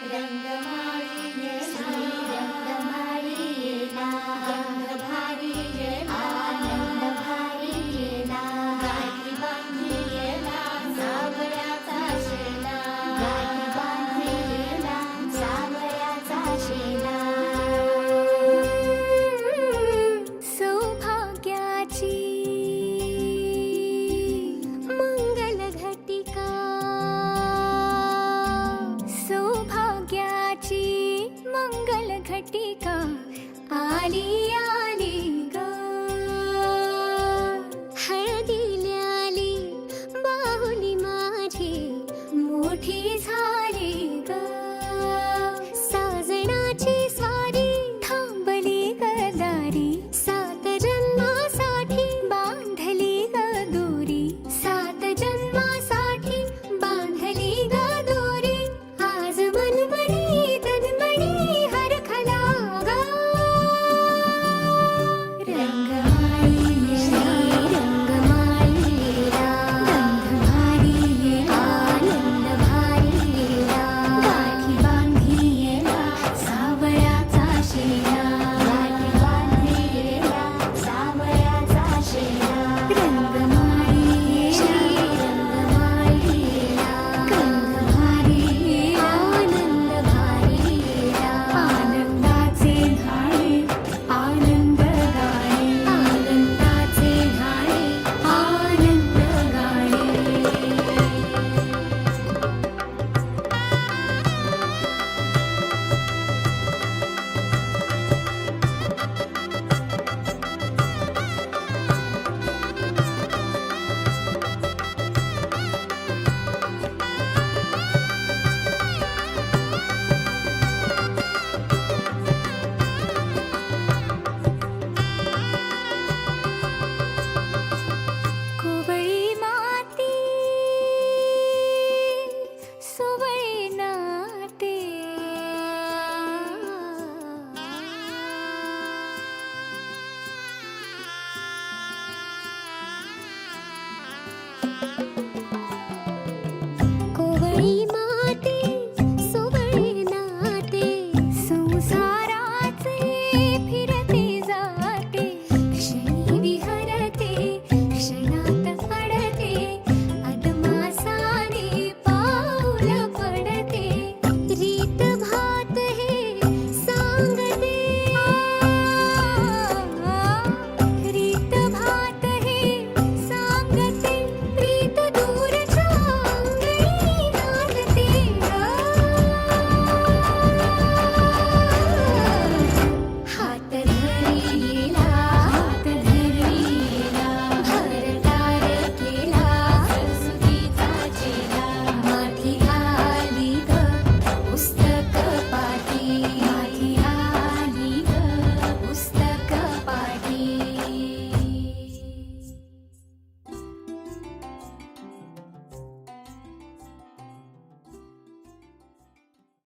ശ്രീരംഗമാളിയേ ശ്രീരംഗമാളിയേ मंगल घटिका आली